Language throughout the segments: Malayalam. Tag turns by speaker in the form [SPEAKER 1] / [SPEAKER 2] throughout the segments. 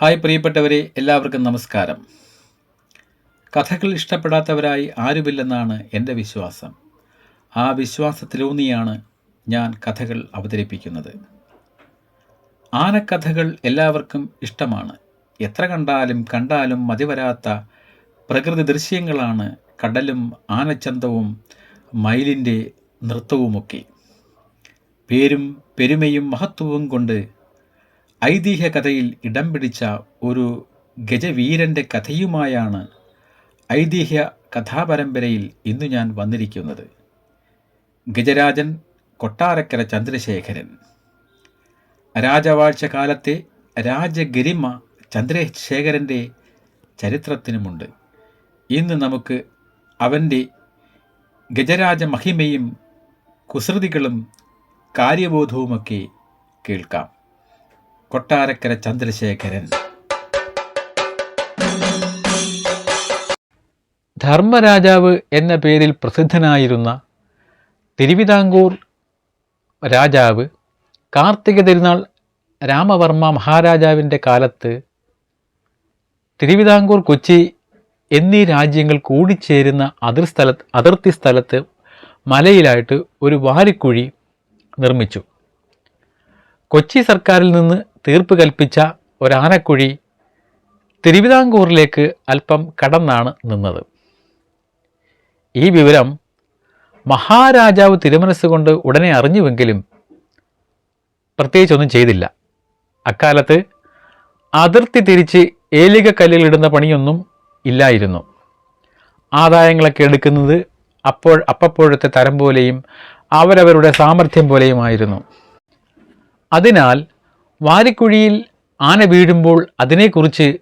[SPEAKER 1] ഹായ് പ്രിയപ്പെട്ടവരെ എല്ലാവർക്കും നമസ്കാരം. കഥകൾ ഇഷ്ടപ്പെടാത്തവരായി ആരുമില്ലെന്നാണ് എന്റെ വിശ്വാസം. ആ വിശ്വാസത്തിലൂന്നിയാണ് ഞാൻ കഥകൾ അവതരിപ്പിക്കുന്നത്. ആനക്കഥകൾ എല്ലാവർക്കും ഇഷ്ടമാണ്. എത്ര കണ്ടാലും കണ്ടാലും മതിവരാത്ത പ്രകൃതി ദൃശ്യങ്ങളാണ് കടലും ആനച്ചന്തവും മയിലിന്റെ നൃത്തവുമൊക്കെ. പേരും പെരുമയും മഹത്വവും കൊണ്ട് ഐതിഹ്യ കഥയിൽ ഇടം പിടിച്ച ഒരു ഗജവീരന്റെ കഥയുമായാണ് ഐതിഹ്യ കഥാപരമ്പരയിൽ ഇന്നു ഞാൻ വന്നിരിക്കുന്നത്. ഗജരാജൻ കൊട്ടാരക്കര ചന്ദ്രശേഖരൻ. രാജവാഴ്ച കാലത്തെ രാജഗരിമ ചന്ദ്രശേഖരന്റെ ചരിത്രത്തിനുമുണ്ട്. ഇന്ന് നമുക്ക് അവന്റെ ഗജരാജ മഹിമയും കുസൃതികളും കാര്യബോധവുമൊക്കെ കേൾക്കാം. കൊട്ടാരക്കര ചന്ദ്രശേഖരൻ. ധർമ്മരാജാവ് എന്ന പേരിൽ പ്രസിദ്ധനായിരുന്ന തിരുവിതാംകൂർ രാജാവ് കാർത്തിക തിരുനാൾ രാമവർമ്മ മഹാരാജാവിന്റെ കാലത്ത് തിരുവിതാംകൂർ കൊച്ചി എന്നീ രാജ്യങ്ങൾ കൂടിച്ചേരുന്ന അതിർസ്ഥല അതിർത്തി സ്ഥലത്ത് മലയിലായിട്ട് ഒരു വാരിക്കുഴി നിർമ്മിച്ചു. കൊച്ചി സർക്കാരിൽ നിന്ന് തീർപ്പ് കൽപ്പിച്ച ഒരാനക്കുഴി തിരുവിതാംകൂറിലേക്ക് അല്പം കടന്നാണ് നിന്നത്. ഈ വിവരം മഹാരാജാവ് തിരുമനസ്സുകൊണ്ട് ഉടനെ അറിഞ്ഞുവെങ്കിലും പ്രത്യേകിച്ചൊന്നും ചെയ്തില്ല. അക്കാലത്ത് അതിർത്തി തിരിച്ച് ഏലികക്കല്ലിലിടുന്ന പണിയൊന്നും ഇല്ലായിരുന്നു. ആദായങ്ങളൊക്കെ എടുക്കുന്നത് അപ്പോൾ അപ്പപ്പോഴത്തെ തരം പോലെയും അവരവരുടെ സാമർഥ്യം പോലെയുമായിരുന്നു. അതിനാൽ വാരിക്കുഴിയിൽ ആന വീഴുമ്പോൾ അതിനെക്കുറിച്ച്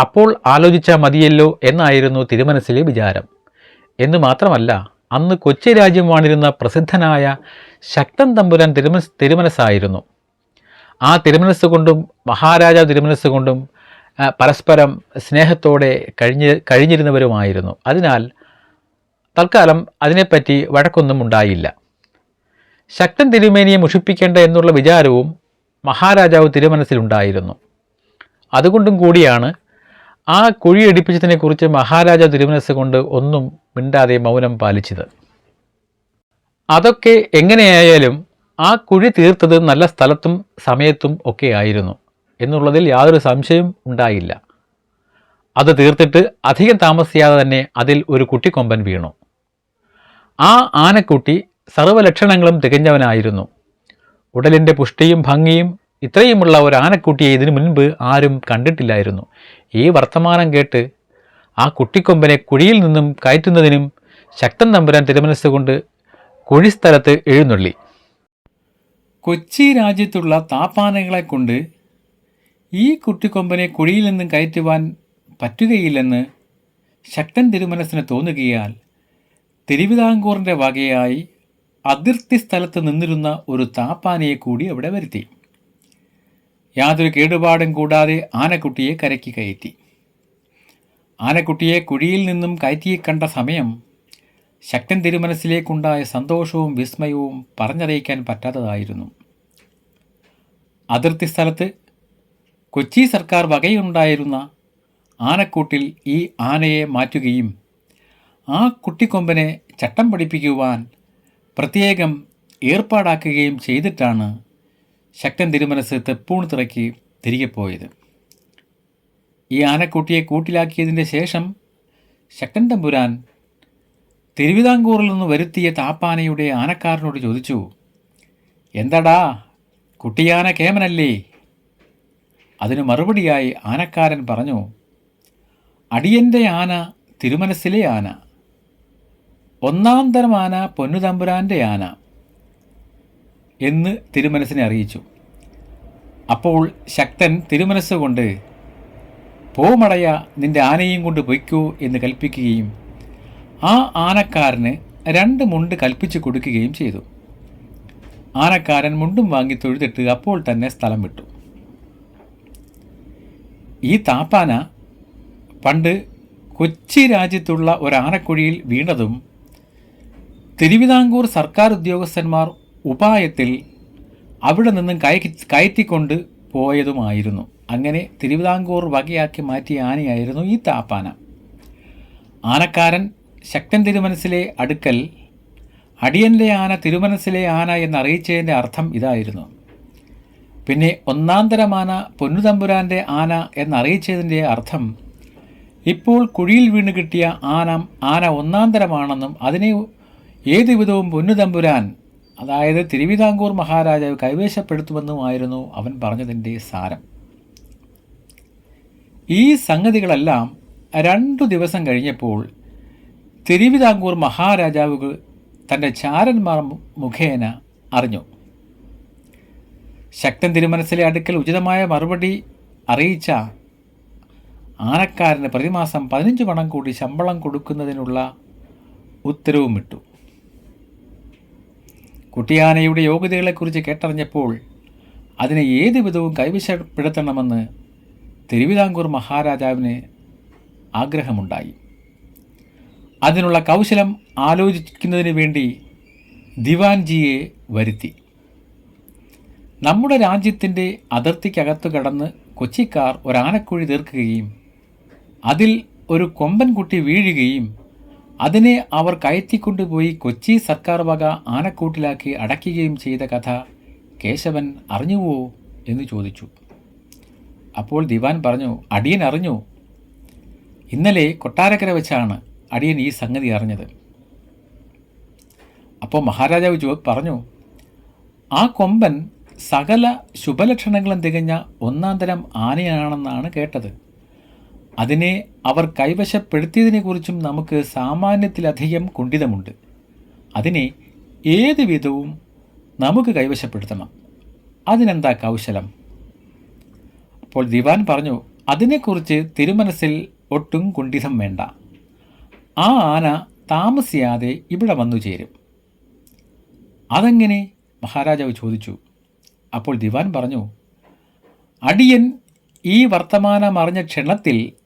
[SPEAKER 1] അപ്പോൾ ആലോചിച്ചാൽ മതിയല്ലോ എന്നായിരുന്നു തിരുമനസിലെ വിചാരം. എന്ന് മാത്രമല്ല അന്ന് കൊച്ചി രാജ്യം വാണിരുന്ന പ്രസിദ്ധനായ ശക്തൻ തമ്പുരാൻ തിരുമനസ് തിരുമനസ്സായിരുന്നു. ആ തിരുമനസ് കൊണ്ടും മഹാരാജ തിരുമനസ് കൊണ്ടും പരസ്പരം സ്നേഹത്തോടെ കഴിഞ്ഞ് കഴിഞ്ഞിരുന്നവരുമായിരുന്നു. അതിനാൽ തൽക്കാലം അതിനെപ്പറ്റി വഴക്കൊന്നും ഉണ്ടായില്ല. ശക്തൻ തിരുമേനിയെ മുഷിപ്പിക്കേണ്ട എന്നുള്ള വിചാരവും മഹാരാജാവ് തിരുമനസ്സിലുണ്ടായിരുന്നു. അതുകൊണ്ടും കൂടിയാണ് ആ കുഴിയടിപ്പിച്ചതിനെക്കുറിച്ച് മഹാരാജാവ് തിരുമനസ് കൊണ്ട് ഒന്നും മിണ്ടാതെ മൗനം പാലിച്ചത്. അതൊക്കെ എങ്ങനെയായാലും ആ കുഴി തീർത്തത് നല്ല സ്ഥലത്തും സമയത്തും ഒക്കെ ആയിരുന്നു എന്നുള്ളതിൽ യാതൊരു സംശയവും ഉണ്ടായില്ല. അത് തീർത്തിട്ട് അധികം താമസിയാതെ തന്നെ അതിൽ ഒരു കുട്ടിക്കൊമ്പൻ വീണു. ആ ആനക്കുട്ടി സർവലക്ഷണങ്ങളും തികഞ്ഞവനായിരുന്നു. ഉടലിന്റെ പുഷ്ടിയും ഭംഗിയും ഇത്രയുമുള്ള ഒരു ആനക്കുട്ടിയെ ഇതിനു മുൻപ് ആരും കണ്ടിട്ടില്ലായിരുന്നു. ഈ വർത്തമാനം കേട്ട് ആ കുട്ടിക്കൊമ്പനെ കുഴിയിൽ നിന്നും കയറ്റുന്നതിനും ശക്തൻ തമ്പുരാൻ തിരുമനസ്സുകൊണ്ട് കുഴിസ്ഥലത്ത് എഴുന്നള്ളി. കൊച്ചി രാജ്യത്തുള്ള താപ്പാനകളെ കൊണ്ട് ഈ കുട്ടിക്കൊമ്പനെ കുഴിയിൽ നിന്നും കയറ്റുവാൻ പറ്റുകയില്ലെന്ന് ശക്തൻ തിരുമനസ്സിന് തോന്നുകയാൽ തിരുവിതാംകൂറിന്റെ വകയായി അതിർത്തി സ്ഥലത്ത് നിന്നിരുന്ന ഒരു താപ്പാനയെ കൂടി അവിടെ വരുത്തി. യാതൊരു കേടുപാടും കൂടാതെ ആനക്കുട്ടിയെ കരയ്ക്ക് കയറ്റി. ആനക്കുട്ടിയെ കുഴിയിൽ നിന്നും കയറ്റിയെ കണ്ട സമയം ശക്തൻ തിരുമനസ്സിലേക്കുണ്ടായ സന്തോഷവും വിസ്മയവും പറഞ്ഞറിയിക്കാൻ പറ്റാത്തതായിരുന്നു. അതിർത്തി സ്ഥലത്ത് കൊച്ചി സർക്കാർ വകയുണ്ടായിരുന്ന ആനക്കൂട്ടിൽ ഈ ആനയെ മാറ്റുകയും ആ കുട്ടിക്കൊമ്പനെ ചട്ടം പഠിപ്പിക്കുവാൻ പ്രത്യേകം ഏർപ്പാടാക്കുകയും ചെയ്തിട്ടാണ് ശക്തൻ തിരുമനസ് തെപ്പൂണിത്തിറക്കി തിരികെ പോയത്. ഈ ആനക്കുട്ടിയെ കൂട്ടിലാക്കിയതിന്റെ ശേഷം ശക്തൻ തമ്പുരാൻ തിരുവിതാംകൂറിൽ നിന്ന് വരുത്തിയ താപ്പാനയുടെ ആനക്കാരനോട് ചോദിച്ചു എന്താടാ കുട്ടിയാന കേമനല്ലേ? അതിന് മറുപടിയായി ആനക്കാരൻ പറഞ്ഞു അടിയന്റെ ആന തിരുമനസ്സിലെ ആന ഒന്നാം തരം ആന പൊന്നുതമ്പുരാന്റെ ആന എന്ന് തിരുമനസ്സിനെ അറിയിച്ചു. അപ്പോൾ ശക്തൻ തിരുമനസ് കൊണ്ട് പോമടയ നിന്റെ ആനയും കൊണ്ട് പൊയ്ക്കൂ എന്ന് കൽപ്പിക്കുകയും ആ ആനക്കാരന് രണ്ട് മുണ്ട് കൽപ്പിച്ചു കൊടുക്കുകയും ചെയ്തു. ആനക്കാരൻ മുണ്ടും വാങ്ങി തൊഴുതിട്ട് അപ്പോൾ തന്നെ സ്ഥലം വിട്ടു. ഈ താപ്പാന പണ്ട് കൊച്ചി രാജ്യത്തുള്ള ഒരു ഒരാനക്കുഴിയിൽ വീണതും തിരുവിതാംകൂർ സർക്കാർ ഉദ്യോഗസ്ഥന്മാർ ഉപായത്തിൽ അവിടെ നിന്നും കയറ്റി കയറ്റിക്കൊണ്ട് പോയതുമായിരുന്നു. അങ്ങനെ തിരുവിതാംകൂർ വകയാക്കി മാറ്റിയ ആനയായിരുന്നു ഈ താപ്പാന. ആനക്കാരൻ ശക്തൻ തിരുമനസിലെ അടുക്കൽ അടിയന്റെ ആന തിരുമനസിലെ ആന എന്നറിയിച്ചതിന്റെ അർത്ഥം ഇതായിരുന്നു. പിന്നെ ഒന്നാന്തരമാന പൊന്നുതമ്പുരാന്റെ ആന എന്നറിയിച്ചതിന്റെ അർത്ഥം ഇപ്പോൾ കുഴിയിൽ വീണ് കിട്ടിയ ആന ആന ഒന്നാന്തരമാണെന്നും അതിനെ ഏത് വിധവും പൊന്നുതമ്പുരാൻ അതായത് തിരുവിതാംകൂർ മഹാരാജാവ് കൈവശപ്പെടുത്തുമെന്നുമായിരുന്നു അവൻ പറഞ്ഞതിന്റെ സാരം. ഈ സംഗതികളെല്ലാം രണ്ടു ദിവസം കഴിഞ്ഞപ്പോൾ തിരുവിതാംകൂർ മഹാരാജാവ് തന്റെ ചാരന്മാർ മുഖേന അറിഞ്ഞു. ശക്തൻ തിരുമനസിലെ അടുക്കൽ ഉചിതമായ മറുപടി അറിയിച്ച ആനക്കാരന് പ്രതിമാസം പതിനഞ്ച് പണം കൂടി ശമ്പളം കൊടുക്കുന്നതിനുള്ള ഉത്തരവും ഇട്ടു കുട്ടിയാനയുടെ യോഗ്യതകളെക്കുറിച്ച് കേട്ടറിഞ്ഞപ്പോൾ അതിനെ ഏത് വിധവും കൈവശപ്പെടുത്തണമെന്ന് തിരുവിതാംകൂർ മഹാരാജാവിന് ആഗ്രഹമുണ്ടായി. അതിനുള്ള കൗശലം ആലോചിക്കുന്നതിന് വേണ്ടി ദിവാൻജിയെ വരുത്തി. നമ്മുടെ രാജ്യത്തിന്റെ അതിർത്തിക്കകത്തു കടന്ന് കൊച്ചിക്കാർ ഒരാനക്കുഴി തീർക്കുകയും അതിൽ ഒരു കൊമ്പൻകുട്ടി വീഴുകയും അതിനെ അവർ കയറ്റിക്കൊണ്ടുപോയി കൊച്ചി സർക്കാർ വക ആനക്കൂട്ടിലാക്കി അടയ്ക്കുകയും ചെയ്ത കഥ കേശവൻ അറിഞ്ഞുവോ എന്ന് ചോദിച്ചു. അപ്പോൾ ദിവാൻ പറഞ്ഞു അടിയൻ അറിഞ്ഞു. ഇന്നലെ കൊട്ടാരക്കര വെച്ചാണ് അടിയൻ ഈ സംഗതി അറിഞ്ഞത്. അപ്പോൾ മഹാരാജാവ് ചോ പറഞ്ഞു ആ കൊമ്പൻ സകല ശുഭലക്ഷണങ്ങളും തികഞ്ഞ ഒന്നാം തരം ആനയാണെന്നാണ് കേട്ടത്. അതിനെ അവർ കൈവശപ്പെടുത്തിയതിനെക്കുറിച്ചും നമുക്ക് സാമാന്യത്തിലധികം കുണ്ഠിതമുണ്ട്. അതിനെ ഏത് വിധവും നമുക്ക് കൈവശപ്പെടുത്തണം. അതിനെന്താ കൗശലം? അപ്പോൾ ദിവാൻ പറഞ്ഞു അതിനെക്കുറിച്ച് തിരുമനസ്സിൽ ഒട്ടും കുണ്ഠിതം വേണ്ട. ആ ആന താമസിയാതെ ഇവിടെ വന്നു ചേരും. അതെങ്ങനെ? മഹാരാജാവ് ചോദിച്ചു. അപ്പോൾ ദിവാൻ പറഞ്ഞു അടിയൻ ഈ വർത്തമാനം അറിഞ്ഞ ക്ഷണത്തിൽ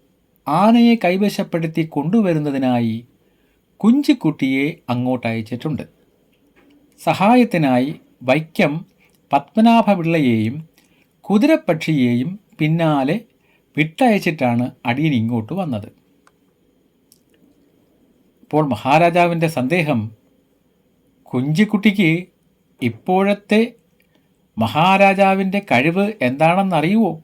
[SPEAKER 1] ആനയെ കൈവശപ്പെടുത്തി കൊണ്ടുവരുന്നതിനായി കുഞ്ചിക്കുട്ടിയെ അങ്ങോട്ടയച്ചിട്ടുണ്ട്. സഹായത്തിനായി വൈക്കം പത്മനാഭപിള്ളയെയും കുതിരപ്പക്ഷിയെയും പിന്നാലെ വിട്ടയച്ചിട്ടാണ് അടിയൻ ഇങ്ങോട്ട് വന്നത്. ഇപ്പോൾ മഹാരാജാവിന്റെ സന്ദേഹം കുഞ്ചിക്കുട്ടിക്ക് ഇപ്പോഴത്തെ മഹാരാജാവിന്റെ കഴിവ് എന്താണെന്നറിയുമോ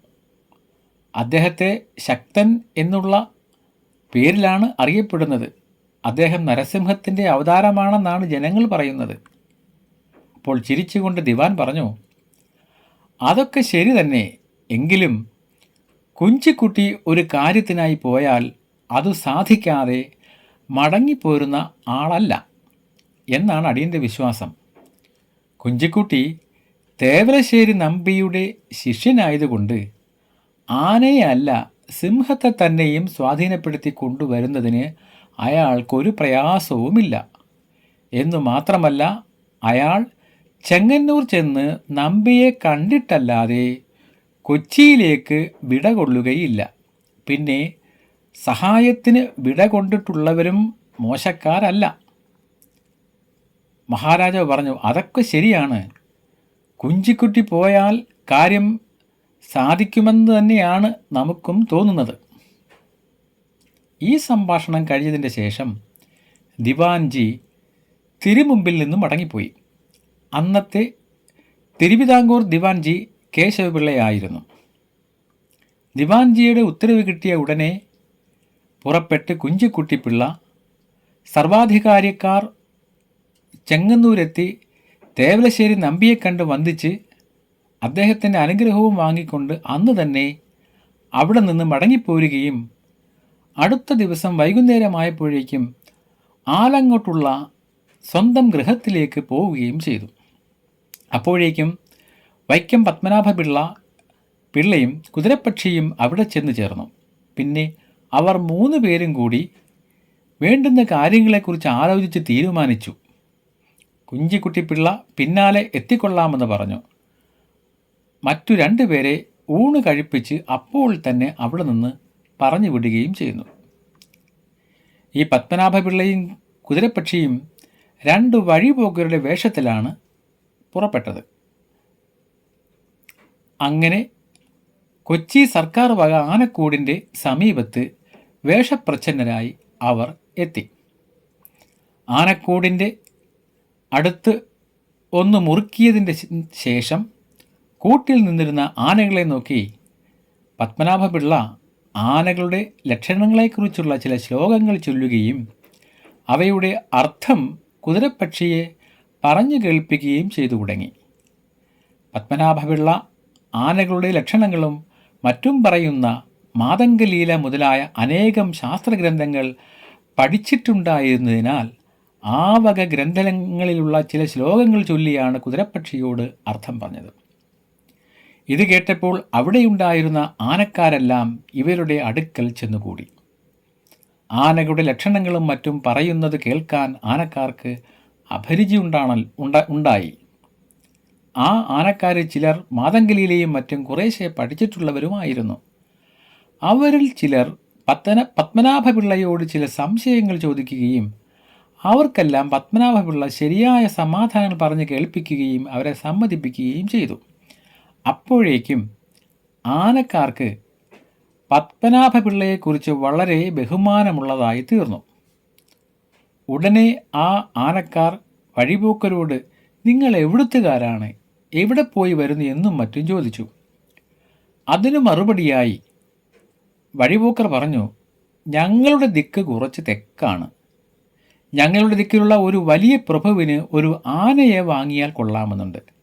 [SPEAKER 1] അദ്ദേഹത്തെ ശക്തൻ എന്നുള്ള പേരിലാണ് അറിയപ്പെടുന്നത്. അദ്ദേഹം നരസിംഹത്തിന്റെ അവതാരമാണെന്നാണ് ജനങ്ങൾ പറയുന്നത്. അപ്പോൾ ചിരിച്ചുകൊണ്ട് ദിവാൻ പറഞ്ഞു അതൊക്കെ ശരി തന്നെ. എങ്കിലും കുഞ്ചിക്കുട്ടി ഒരു കാര്യത്തിനായി പോയാൽ അത് സാധിക്കാതെ മടങ്ങിപ്പോരുന്ന ആളല്ല എന്നാണ് അടിയന്റെ വിശ്വാസം. കുഞ്ചിക്കുട്ടി തേവലശ്ശേരി നമ്പിയുടെ ശിഷ്യനായതുകൊണ്ട് ആനയല്ല സിംഹത്തെ തന്നെയും സ്വാധീനപ്പെടുത്തി കൊണ്ടുവരുന്നതിന് അയാൾക്കൊരു പ്രയാസവുമില്ല. എന്നു മാത്രമല്ല അയാൾ ചെങ്ങന്നൂർ ചെന്ന് നമ്പിയെ കണ്ടിട്ടല്ലാതെ കൊച്ചിയിലേക്ക് വിട കൊള്ളുകയില്ല പിന്നെ സഹായത്തിന് വിട കൊണ്ടിട്ടുള്ളവരും മോശക്കാരല്ല. മഹാരാജാവ് പറഞ്ഞു അതൊക്കെ ശരിയാണ്. കുഞ്ചിക്കുട്ടി പോയാൽ കാര്യം സാധിക്കുമെന്ന് തന്നെയാണ് നമുക്കും തോന്നുന്നത്. ഈ സംഭാഷണം കഴിഞ്ഞതിന്റെ ശേഷം ദിവാൻജി തിരുമുമ്പിൽ നിന്നും മടങ്ങിപ്പോയി. അന്നത്തെ തിരുവിതാംകൂർ ദിവാൻജി കേശവപിള്ളയായിരുന്നു. ദിവാൻജിയുടെ ഉത്തരവ് കിട്ടിയ ഉടനെ പുറപ്പെട്ട് കുഞ്ചിക്കുട്ടിപ്പിള്ള സർവാധികാരിക്കാർ ചെങ്ങന്നൂരെത്തി തേവലശ്ശേരി നമ്പിയെ കണ്ട് വന്ദിച്ച് അദ്ദേഹത്തിന്റെ അനുഗ്രഹവും വാങ്ങിക്കൊണ്ട് അന്ന് തന്നെ അവിടെ നിന്ന് മടങ്ങിപ്പോരുകയും അടുത്ത ദിവസം വൈകുന്നേരമായപ്പോഴേക്കും ആലങ്ങോട്ടുള്ള സ്വന്തം ഗൃഹത്തിലേക്ക് പോവുകയും ചെയ്തു. അപ്പോഴേക്കും വൈക്കം പത്മനാഭ പിള്ള പിള്ളയും കുതിരപ്പക്ഷിയും അവിടെ ചെന്ന് ചേർന്നു. പിന്നെ അവർ മൂന്ന് പേരും കൂടി വേണ്ടുന്ന കാര്യങ്ങളെക്കുറിച്ച് ആലോചിച്ച് തീരുമാനിച്ചു. കുഞ്ചിക്കുട്ടിപ്പിള്ള പിന്നാലെ എത്തിക്കൊള്ളാമെന്ന് പറഞ്ഞു. മറ്റു രണ്ടുപേരെ ഊണ് കഴിപ്പിച്ച് അപ്പോൾ തന്നെ അവിടെ നിന്ന് പറഞ്ഞു വിടുകയും ചെയ്യുന്നു. ഈ പത്മനാഭപിള്ളയും കുതിരപ്പക്ഷിയും രണ്ട് വഴിപോക്കരുടെ വേഷത്തിലാണ് പുറപ്പെട്ടത്. അങ്ങനെ കൊച്ചി സർക്കാർ വക ആനക്കൂടിന്റെ സമീപത്ത് വേഷപ്രച്ഛന്നരായി അവർ എത്തി. ആനക്കൂടിന്റെ അടുത്ത് ഒന്ന് മുറുക്കിയതിന്റെ ശേഷം കൂട്ടിൽ നിന്നിരുന്ന ആനകളെ നോക്കി പത്മനാഭപിള്ള ആനകളുടെ ലക്ഷണങ്ങളെക്കുറിച്ചുള്ള ചില ശ്ലോകങ്ങൾ ചൊല്ലുകയും അവയുടെ അർത്ഥം കുതിരപ്പക്ഷിയെ പറഞ്ഞു കേൾപ്പിക്കുകയും ചെയ്തു തുടങ്ങി. പത്മനാഭപിള്ള ആനകളുടെ ലക്ഷണങ്ങളും മറ്റും പറയുന്ന മാതംഗലീല മുതലായ അനേകം ശാസ്ത്രഗ്രന്ഥങ്ങൾ പഠിച്ചിട്ടുണ്ടായിരുന്നതിനാൽ ആ വക ഗ്രന്ഥങ്ങളിലുള്ള ചില ശ്ലോകങ്ങൾ ചൊല്ലിയാണ് കുതിരപ്പക്ഷിയോട് അർത്ഥം പറഞ്ഞത്. ഇത് കേട്ടപ്പോൾ അവിടെയുണ്ടായിരുന്ന ആനക്കാരെല്ലാം ഇവരുടെ അടുക്കൽ ചെന്നുകൂടി. ആനകളുടെ ലക്ഷണങ്ങളും മറ്റും പറയുന്നത് കേൾക്കാൻ ആനക്കാർക്ക് അഭിരുചി ഉണ്ടാണൽ ഉണ്ട ഉണ്ടായി. ആ ആനക്കാരിൽ ചിലർ മാതങ്കലിയിലെയും മറ്റും കുറേശ്ശെ പഠിച്ചിട്ടുള്ളവരുമായിരുന്നു. അവരിൽ ചിലർ പത്തന പത്മനാഭപിള്ളയോട് ചില സംശയങ്ങൾ ചോദിക്കുകയും അവർക്കെല്ലാം പത്മനാഭപിള്ള ശരിയായ സമാധാനങ്ങൾ പറഞ്ഞ് കേൾപ്പിക്കുകയും അവരെ സമ്മതിപ്പിക്കുകയും ചെയ്തു. അപ്പോഴേക്കും ആനക്കാർക്ക് പത്മനാഭ പത്മനാഭപിള്ളയെക്കുറിച്ച് വളരെ ബഹുമാനമുള്ളതായി തീർന്നു. ഉടനെ ആ ആനക്കാർ വഴിപോക്കരോട് നിങ്ങൾ എവിടുത്തുകാരാണ്? എവിടെ പോയി വരുന്നു എന്നും മറ്റും ചോദിച്ചു. അതിനു മറുപടിയായി വഴിപോക്കർ പറഞ്ഞു ഞങ്ങളുടെ ദിക്ക് കുറച്ച് തെക്കാണ്. ഞങ്ങളുടെ ദിക്കിലുള്ള ഒരു വലിയ പ്രഭുവിന് ഒരു ആനയെ വാങ്ങിയാൽ കൊള്ളാമെന്നുണ്ട്.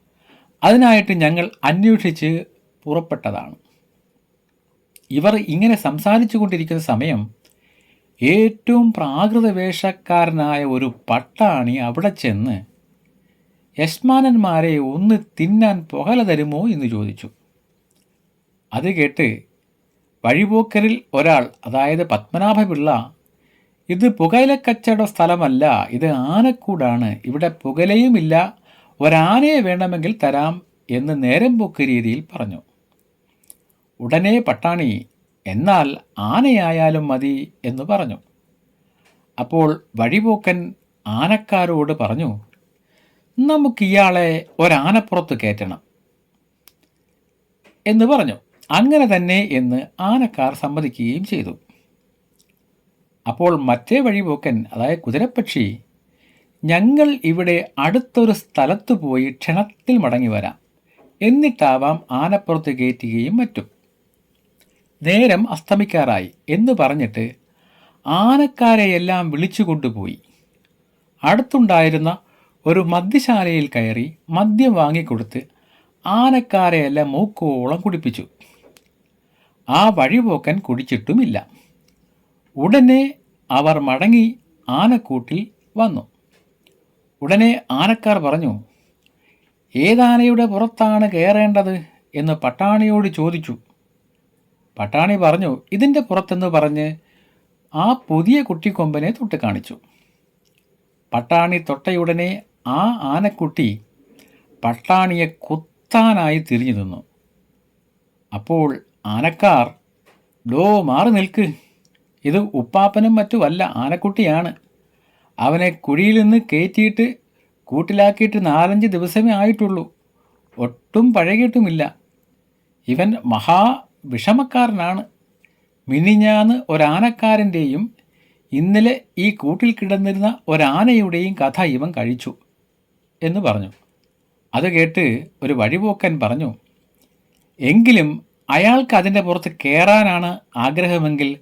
[SPEAKER 1] അതിനായിട്ട് ഞങ്ങൾ അന്വേഷിച്ച് പുറപ്പെട്ടതാണ്. ഇവർ ഇങ്ങനെ സംസാരിച്ചു കൊണ്ടിരിക്കുന്ന സമയം ഏറ്റവും പ്രാകൃത വേഷക്കാരനായ ഒരു പട്ടാണി അവിടെ ചെന്ന് യശ്മാനന്മാരെ ഒന്ന് തിന്നാൻ പുകല തരുമോ എന്ന് ചോദിച്ചു. അത് കേട്ട് വഴിപോക്കരിൽ ഒരാൾ അതായത് പത്മനാഭപിള്ള ഇത് പുകയിലക്കച്ചവട സ്ഥലമല്ല ഇത് ആനക്കൂടാണ് ഇവിടെ പുകലയുമില്ല ഒരാനയെ വേണമെങ്കിൽ തരാം എന്ന് നേരം പോക്ക് രീതിയിൽ പറഞ്ഞു. ഉടനെ പട്ടാണി എന്നാൽ ആനയായാലും മതി എന്ന് പറഞ്ഞു. അപ്പോൾ വഴിപോക്കൻ ആനക്കാരോട് പറഞ്ഞു നമുക്ക് ഇയാളെ ഒരാനപ്പുറത്ത് കയറ്റണം എന്ന് പറഞ്ഞു. അങ്ങനെ തന്നെ എന്ന് ആനക്കാർ സമ്മതിക്കുകയും ചെയ്തു. അപ്പോൾ മറ്റേ വഴിപോക്കൻ അതായത് കുതിരപ്പക്ഷി ഞങ്ങൾ ഇവിടെ അടുത്തൊരു സ്ഥലത്ത് പോയി ക്ഷണത്തിൽ മടങ്ങി വരാം. എന്നിട്ടാവാം ആനപ്പുറത്ത് കയറ്റുകയും മറ്റും. നേരം അസ്തമിക്കാറായി എന്ന് പറഞ്ഞിട്ട് ആനക്കാരെയെല്ലാം വിളിച്ചു കൊണ്ടുപോയി അടുത്തുണ്ടായിരുന്ന ഒരു മദ്യശാലയിൽ കയറി മദ്യം വാങ്ങിക്കൊടുത്ത് ആനക്കാരെയെല്ലാം മൂക്കോളം കുടിപ്പിച്ചു. ആ വഴിപോക്കൻ കുടിച്ചിട്ടുമില്ല. ഉടനെ അവർ മടങ്ങി ആനക്കൂട്ടിൽ വന്നു. ഉടനെ ആനക്കാർ പറഞ്ഞു ഏതാനയുടെ പുറത്താണ് കയറേണ്ടത്? എന്ന് പട്ടാണിയോട് ചോദിച്ചു. പട്ടാണി പറഞ്ഞു ഇതിന്റെ പുറത്തെന്ന് പറഞ്ഞ് ആ പുതിയ കുട്ടിക്കൊമ്പനെ തൊട്ട് കാണിച്ചു. പട്ടാണി തൊട്ടയുടനെ ആ ആനക്കുട്ടി പട്ടാണിയെ കുത്താനായി തിരിഞ്ഞു നിന്നു. അപ്പോൾ ആനക്കാർ ഡോ മാറി നിൽക്ക്. ഇത് ഉപ്പാപ്പനും മറ്റുമല്ല ആനക്കുട്ടിയാണ്. അവനെ കുഴിയിൽ നിന്ന് കയറ്റിയിട്ട് കൂട്ടിലാക്കിയിട്ട് നാലഞ്ച് ദിവസമേ ആയിട്ടുള്ളൂ. ഒട്ടും പഴകിയിട്ടുമില്ല. ഇവൻ മഹാ വിഷമക്കാരനാണ്. മിനിഞ്ഞാന്ന് ഒരാനക്കാരന്റെയും ഇന്നലെ ഈ കൂട്ടിൽ കിടന്നിരുന്ന ഒരാനയുടെയും കഥ ഇവൻ കഴിച്ചു എന്ന് പറഞ്ഞു. അത് കേട്ട് ഒരു വഴിപോക്കൻ പറഞ്ഞു എങ്കിലും അയാൾക്ക് അതിന്റെ പുറത്ത് കയറാനാണ് ആഗ്രഹമെങ്കിൽ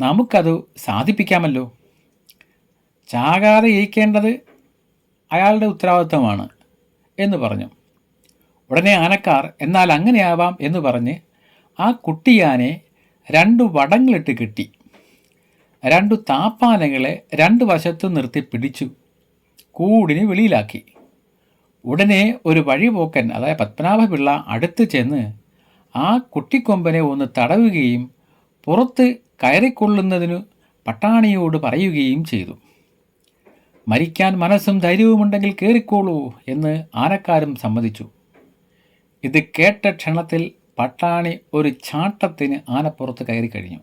[SPEAKER 1] നമുക്കത് സാധിപ്പിക്കാമല്ലോ. ചാകാതെ ഇരിക്കേണ്ടത് അയാളുടെ ഉത്തരവാദിത്വമാണ് എന്ന് പറഞ്ഞു. ഉടനെ ആനക്കാർ എന്നാൽ അങ്ങനെയാവാം എന്ന് പറഞ്ഞ് ആ കുട്ടിയാനെ രണ്ട് വടങ്ങളിട്ട് കെട്ടി. രണ്ടു താപ്പാനകളെ രണ്ട് വശത്തും നിർത്തി പിടിച്ചു. കൂടിന് വെളിയിലാക്കി. ഉടനെ ഒരു വഴിപോക്കൻ അതായത് പത്മനാഭപിള്ള അടുത്ത് ചെന്ന് ആ കുട്ടിക്കൊമ്പനെ ഒന്ന് തടവുകയും പുറത്ത് കയറിക്കൊള്ളുന്നതിനു പട്ടാണിയോട് പറയുകയും ചെയ്തു. മരിക്കാൻ മനസ്സും ധൈര്യവുമുണ്ടെങ്കിൽ കയറിക്കോളൂ എന്ന് ആനക്കാരും സമ്മതിച്ചു. ഇത് കേട്ട ക്ഷണത്തിൽ പട്ടാണി ഒരു ചാട്ടത്തിന് ആനപ്പുറത്ത് കയറി കഴിഞ്ഞു.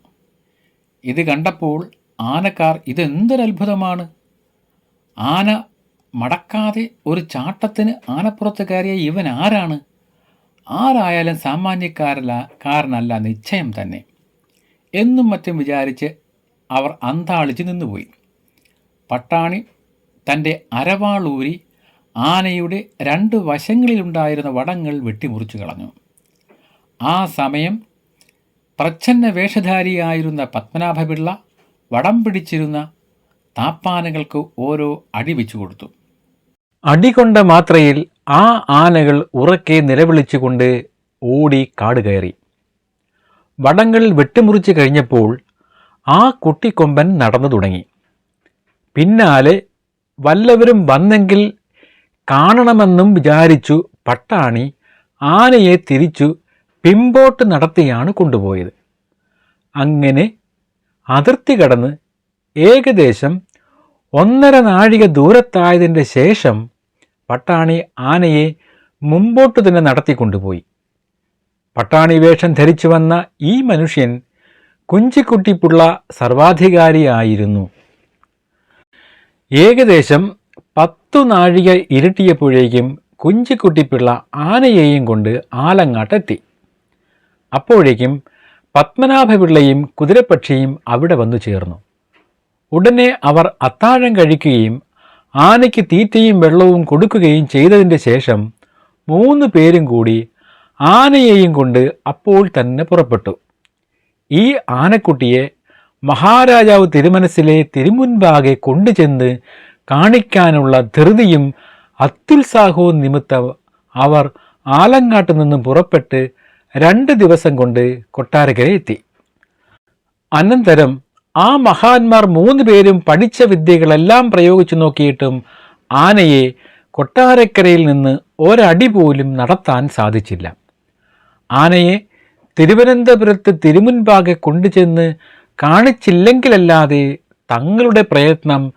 [SPEAKER 1] ഇത് കണ്ടപ്പോൾ ആനക്കാർ ഇതെന്തൊരത്ഭുതമാണ്? ആന മടക്കാതെ ഒരു ചാട്ടത്തിന് ആനപ്പുറത്ത് കയറിയ ഇവൻ ആരാണ്? ആരായാലും സാമാന്യക്കാരല്ല കാരനല്ല നിശ്ചയം തന്നെ. എന്നും മറ്റും വിചാരിച്ച് അവർ അന്താളിച്ച് നിന്നുപോയി. പട്ടാണി തന്റെ അരവാളൂരി ആനയുടെ രണ്ട് വശങ്ങളിലുണ്ടായിരുന്ന വടങ്ങൾ വെട്ടിമുറിച്ചു കളഞ്ഞു. ആ സമയം പ്രച്ഛന്ന വേഷധാരിയായിരുന്ന പത്മനാഭപിള്ള വടം പിടിച്ചിരുന്ന താപ്പാനകൾക്ക് ഓരോ അടി വെച്ചു കൊടുത്തു. അടികൊണ്ട മാത്രയിൽ ആ ആനകൾ ഉറക്കെ നിലവിളിച്ചുകൊണ്ട് ഓടി കാട് കയറി. വടങ്ങൾ വെട്ടിമുറിച്ച് കഴിഞ്ഞപ്പോൾ ആ കുട്ടിക്കൊമ്പൻ നടന്നു തുടങ്ങി. പിന്നാലെ വല്ലവരും വന്നെങ്കിൽ കാണണമെന്നും വിചാരിച്ചു പട്ടാണി ആനയെ തിരിച്ചു പിമ്പോട്ട് നടത്തിയാണ് കൊണ്ടുപോയത്. അങ്ങനെ അതിർത്തി കടന്ന് ഏകദേശം ഒന്നര നാഴിക ദൂരത്തായതിന്റെ ശേഷം പട്ടാണി ആനയെ മുമ്പോട്ട് തന്നെ നടത്തിക്കൊണ്ടുപോയി പട്ടാണി വേഷം ധരിച്ചു വന്ന ഈ മനുഷ്യൻ കുഞ്ചിക്കുട്ടിപ്പുള്ള സർവാധികാരിയായിരുന്നു. ഏകദേശം പത്തു നാഴിക ഇരുട്ടിയപ്പോഴേക്കും കുഞ്ചിക്കുട്ടിപ്പിള്ള ആനയെയും കൊണ്ട് ആലങ്ങാട്ടെത്തി. അപ്പോഴേക്കും പത്മനാഭപിള്ളയും കുതിരപ്പക്ഷിയും അവിടെ വന്നു ചേർന്നു. ഉടനെ അവർ അത്താഴം കഴിക്കുകയും ആനയ്ക്ക് തീറ്റയും വെള്ളവും കൊടുക്കുകയും ചെയ്തതിന്റെ ശേഷം മൂന്ന് പേരും കൂടി ആനയെയും കൊണ്ട് അപ്പോൾ തന്നെ പുറപ്പെട്ടു. ഈ ആനക്കുട്ടിയെ മഹാരാജാവ് തിരുമനസ്സിലെ തിരുമുൻപാകെ കൊണ്ടുചെന്ന് കാണിക്കാനുള്ള ധൃതിയും അത്യുത്സാഹവും നിമിത്തം അവർ ആലങ്ങാട്ട് നിന്നും പുറപ്പെട്ട് രണ്ട് ദിവസം കൊണ്ട് കൊട്ടാരക്കര എത്തി. അനന്തരം ആ മഹാന്മാർ മൂന്ന് പേരും പഠിച്ച വിദ്യകളെല്ലാം പ്രയോഗിച്ചു നോക്കിയിട്ടും ആനയെ കൊട്ടാരക്കരയിൽ നിന്ന് ഒരടി പോലും നടത്താൻ സാധിച്ചില്ല. ആനയെ തിരുവനന്തപുരത്ത് തിരുമുൻപാകെ കൊണ്ടുചെന്ന് കാണിച്ചില്ലെങ്കിലല്ലാതെ തങ്ങളുടെ പ്രയത്നം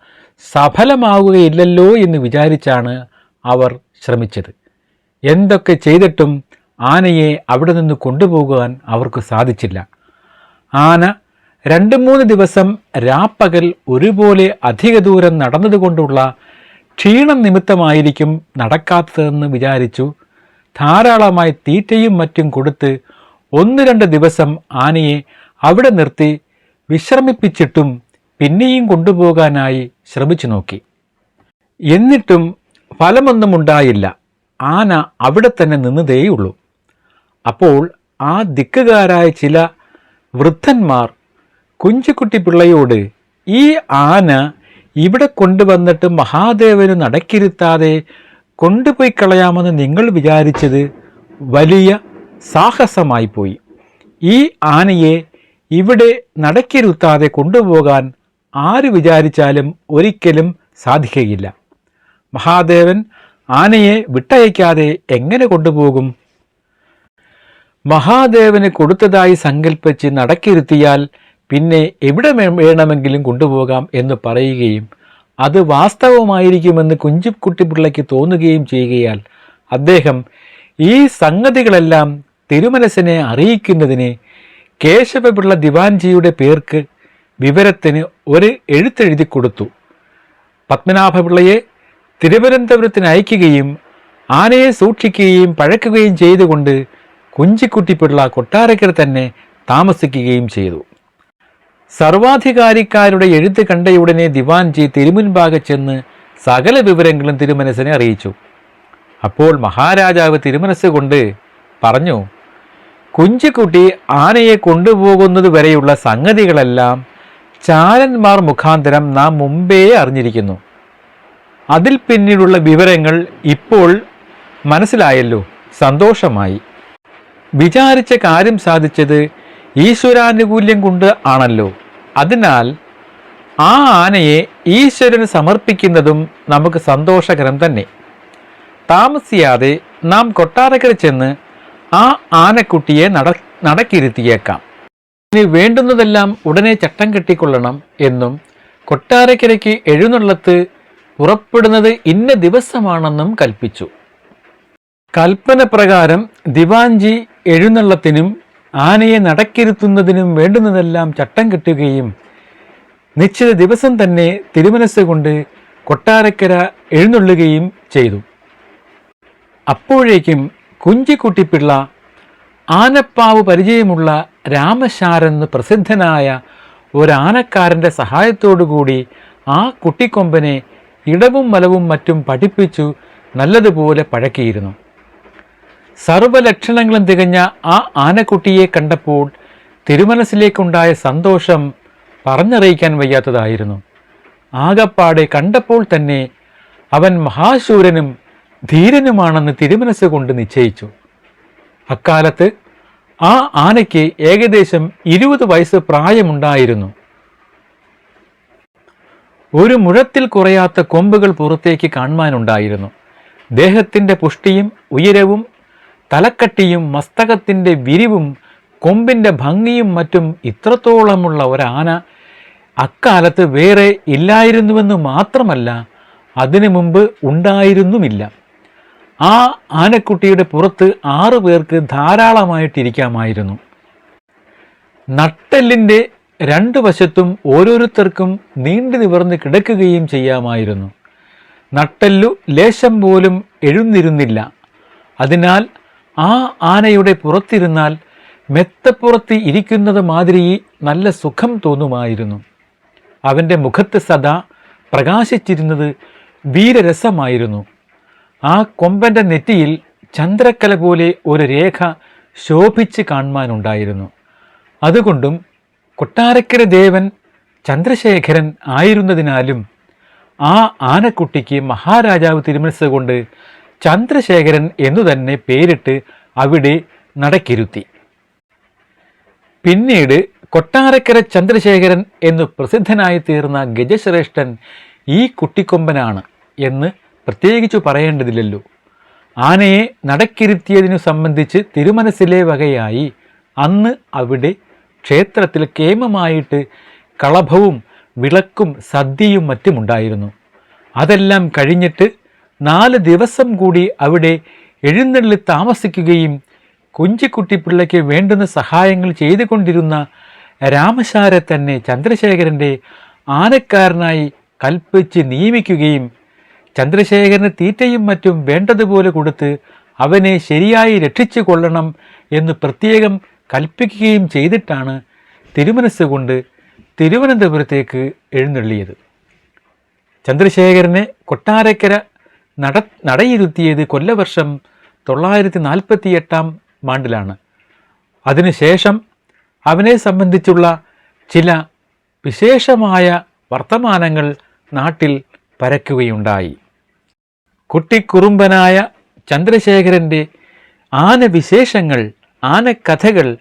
[SPEAKER 1] സഫലമാവുകയില്ലല്ലോ എന്ന് വിചാരിച്ചാണ് അവർ ശ്രമിച്ചത്. എന്തൊക്കെ ചെയ്തിട്ടും ആനയെ അവിടെ നിന്ന് കൊണ്ടുപോകാൻ അവർക്ക് സാധിച്ചില്ല. ആന രണ്ട് മൂന്ന് ദിവസം രാപ്പകൽ ഒരുപോലെ അധിക ദൂരം നടന്നതുകൊണ്ടുള്ള ക്ഷീണം നിമിത്തമായിരിക്കും നടക്കാത്തതെന്ന് വിചാരിച്ചു ധാരാളമായി തീറ്റയും മറ്റും കൊടുത്ത് ഒന്ന് രണ്ട് ദിവസം ആനയെ അവിടെ നിർത്തി വിശ്രമിപ്പിച്ചിട്ടും പിന്നെയും കൊണ്ടുപോകാനായി ശ്രമിച്ചു നോക്കി. എന്നിട്ടും ഫലമൊന്നും ഉണ്ടായില്ല. ആന അവിടെ തന്നെ നിന്നതേയുള്ളൂ. അപ്പോൾ ആ ദിക്കുകാരായ ചില വൃദ്ധന്മാർ കുഞ്ചുകുട്ടി പിള്ളയോട് ഈ ആന ഇവിടെ കൊണ്ടുവന്നിട്ട് മഹാദേവന് നടക്കിരുത്താതെ കൊണ്ടുപോയി കളയാമെന്ന് നിങ്ങൾ വിചാരിച്ചത് വലിയ സാഹസമായി പോയി. ഈ ആനയെ ഇവിടെ നടക്കിരുത്താതെ കൊണ്ടുപോകാൻ ആര് വിചാരിച്ചാലും ഒരിക്കലും സാധിക്കുകയില്ല മഹാദേവൻ ആനയെ വിട്ടയക്കാതെ എങ്ങനെ കൊണ്ടുപോകും? മഹാദേവന് കൊടുത്തതായി സങ്കല്പിച്ച് നടക്കിരുത്തിയാൽ പിന്നെ എവിടെ വേണമെങ്കിലും കൊണ്ടുപോകാം എന്ന് പറയുകയും അത് വാസ്തവമായിരിക്കുമെന്ന് കുഞ്ചുകുട്ടിപ്പിള്ളയ്ക്ക് തോന്നുകയും ചെയ്യുകയാൽ അദ്ദേഹം ഈ സംഗതികളെല്ലാം തിരുമനസിനെ അറിയിക്കുന്നതിന് കേശവപിള്ള ദിവാൻജിയുടെ പേർക്ക് വിവരത്തിന് ഒരു എഴുത്തെഴുതി കൊടുത്തു. പത്മനാഭപിള്ളയെ തിരുവനന്തപുരത്തിന് അയക്കുകയും ആനയെ സൂക്ഷിക്കുകയും പഴക്കുകയും ചെയ്തുകൊണ്ട് കുഞ്ചിക്കുട്ടിപ്പിള്ള കൊട്ടാരക്കര തന്നെ താമസിക്കുകയും ചെയ്തു. സർവാധികാരിക്കാരുടെ എഴുത്ത് കണ്ടയുടനെ ദിവാൻജി തിരുമുൻപാകെ ചെന്ന് സകല വിവരങ്ങളും തിരുമനസിനെ അറിയിച്ചു. അപ്പോൾ മഹാരാജാവ് തിരുമനസ് കൊണ്ട് പറഞ്ഞു കുഞ്ചിക്കുട്ടി ആനയെ കൊണ്ടുപോകുന്നത് വരെയുള്ള സംഗതികളെല്ലാം ചാരന്മാർ മുഖാന്തരം നാം മുമ്പേ അറിഞ്ഞിരിക്കുന്നു. അതിൽ പിന്നീടുള്ള വിവരങ്ങൾ ഇപ്പോൾ മനസ്സിലായല്ലോ. സന്തോഷമായി. വിചാരിച്ച കാര്യം സാധിച്ചത് ഈശ്വരാനുകൂല്യം കൊണ്ട് ആണല്ലോ. അതിനാൽ ആ ആനയെ ഈശ്വരന് സമർപ്പിക്കുന്നതും നമുക്ക് സന്തോഷകരം തന്നെ. താമസിയാതെ നാം കൊട്ടാരക്കര ചെന്ന് ആ ആനക്കുട്ടിയെ നട നടക്കിരുത്തിയേക്കാം. ഇനി വേണ്ടുന്നതെല്ലാം ഉടനെ ചട്ടം കെട്ടിക്കൊള്ളണം എന്നും കൊട്ടാരക്കരയ്ക്ക് എഴുന്നള്ളത്ത് പുറപ്പെടുന്നത് ഇന്ന ദിവസമാണെന്നും കൽപ്പിച്ചു. കൽപ്പന പ്രകാരം ദിവാഞ്ചി എഴുന്നള്ളത്തിനും ആനയെ നടക്കിരുത്തുന്നതിനും വേണ്ടുന്നതെല്ലാം ചട്ടം കെട്ടുകയും നിശ്ചിത ദിവസം തന്നെ തിരുമനസ് കൊണ്ട് കൊട്ടാരക്കര എഴുന്നള്ളുകയും ചെയ്തു. അപ്പോഴേക്കും കുഞ്ചിക്കുട്ടിപ്പിള്ള ആനപ്പാവ് പരിചയമുള്ള രാമശാരെന്ന് പ്രസിദ്ധനായ ഒരാനക്കാരന്റെ സഹായത്തോടുകൂടി ആ കുട്ടിക്കൊമ്പനെ ഇടവും മലവും മറ്റും പഠിപ്പിച്ചു നല്ലതുപോലെ പഴക്കിയിരുന്നു. സർവലക്ഷണങ്ങളും തികഞ്ഞ ആ ആനക്കുട്ടിയെ കണ്ടപ്പോൾ തിരുമനസിലേക്കുണ്ടായ സന്തോഷം പറഞ്ഞറിയിക്കാൻ വയ്യാത്തതായിരുന്നു. ആകപ്പാടെ കണ്ടപ്പോൾ തന്നെ അവൻ മഹാശൂരനും ധീരനുമാണെന്ന് തിരുമനസ് കൊണ്ട് നിശ്ചയിച്ചു. അക്കാലത്ത് ആ ആനയ്ക്ക് ഏകദേശം ഇരുപത് വയസ്സ് പ്രായമുണ്ടായിരുന്നു. ഒരു മുഴത്തിൽ കുറയാത്ത കൊമ്പുകൾ പുറത്തേക്ക് കാണുവാനുണ്ടായിരുന്നു. ദേഹത്തിന്റെ പുഷ്ടിയും ഉയരവും തലക്കട്ടിയും മസ്തകത്തിന്റെ വിരിവും കൊമ്പിന്റെ ഭംഗിയും മറ്റും ഇത്രത്തോളമുള്ള ഒരാന അക്കാലത്ത് വേറെ ഇല്ലായിരുന്നുവെന്ന് മാത്രമല്ല അതിനു മുമ്പ് ഉണ്ടായിരുന്നുമില്ല. ആ ആനക്കുട്ടിയുടെ പുറത്ത് ആറു പേർക്ക് ധാരാളമായിട്ടിരിക്കാമായിരുന്നു. നട്ടെല്ലിന്റെ രണ്ടു വശത്തും ഓരോരുത്തർക്കും നീണ്ടു നിവർന്ന് കിടക്കുകയും ചെയ്യാമായിരുന്നു. നട്ടെല്ലു ലേശം പോലും എഴുന്നിരുന്നില്ല. അതിനാൽ ആ ആനയുടെ പുറത്തിരുന്നാൽ മെത്തപ്പുറത്ത് ഇരിക്കുന്നത് മാതിരി നല്ല സുഖം തോന്നുമായിരുന്നു. അവന്റെ മുഖത്ത് സദാ പ്രകാശിച്ചിരുന്നത് വീരരസമായിരുന്നു. ആ കൊമ്പന്റെ നെറ്റിയിൽ ചന്ദ്രക്കല പോലെ ഒരു രേഖ ശോഭിച്ച് കാണുവാനുണ്ടായിരുന്നു. അതുകൊണ്ടും കൊട്ടാരക്കര ദേവൻ ചന്ദ്രശേഖരൻ ആയിരുന്നതിനാലും ആ ആനക്കുട്ടിക്ക് മഹാരാജാവ് തിരുമനസ് കൊണ്ട് ചന്ദ്രശേഖരൻ എന്നു തന്നെ പേരിട്ട് അവിടെ നടക്കിരുത്തി. പിന്നീട് കൊട്ടാരക്കര ചന്ദ്രശേഖരൻ എന്നു പ്രസിദ്ധനായി തീർന്ന ഗജശ്രേഷ്ഠൻ ഈ കുട്ടിക്കൊമ്പനാണ് എന്ന് പ്രത്യേകിച്ചു പറയേണ്ടതില്ലല്ലോ. ആനയെ നടക്കിരുത്തിയതിനു സംബന്ധിച്ച് തിരുമനസിലെ വകയായി അന്ന് അവിടെ ക്ഷേത്രത്തിൽ കേമമായിട്ട് കളഭവും വിളക്കും സദ്യയും മറ്റുമുണ്ടായിരുന്നു. അതെല്ലാം കഴിഞ്ഞിട്ട് നാല് ദിവസം കൂടി അവിടെ എഴുന്നള്ളി താമസിക്കുകയും കുഞ്ചിക്കുട്ടിപ്പിള്ളയ്ക്ക് വേണ്ടുന്ന സഹായങ്ങൾ ചെയ്തുകൊണ്ടിരുന്ന രാമശാരെ തന്നെ ചന്ദ്രശേഖരന്റെ ആനക്കാരനായി കൽപ്പിച്ച് നിയമിക്കുകയും ചന്ദ്രശേഖരന് തീറ്റയും മറ്റും വേണ്ടതുപോലെ കൊടുത്ത് അവനെ ശരിയായി രക്ഷിച്ചു കൊള്ളണം എന്ന് പ്രത്യേകം കൽപ്പിക്കുകയും ചെയ്തിട്ടാണ് തിരുമനസ് കൊണ്ട് തിരുവനന്തപുരത്തേക്ക് എഴുന്നള്ളിയത്. ചന്ദ്രശേഖരനെ കൊട്ടാരക്കര നട നടയിരുത്തിയത് കൊല്ലവർഷം തൊള്ളായിരത്തി നാൽപ്പത്തി എട്ടാം ആണ്ടിലാണ്. അതിനുശേഷം അവനെ സംബന്ധിച്ചുള്ള ചില വിശേഷമായ വർത്തമാനങ്ങൾ നാട്ടിൽ പരക്കുകയുണ്ടായി. കുട്ടിക്കുറുമ്പനായ ചന്ദ്രശേഖരന്റെ ആനവിശേഷങ്ങൾ കഥകൾ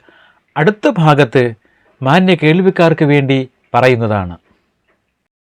[SPEAKER 1] അടുത്ത ഭാഗത്ത് മാന്യ കേൾവിക്കാർക്ക് വേണ്ടി പറയുന്നതാണ്.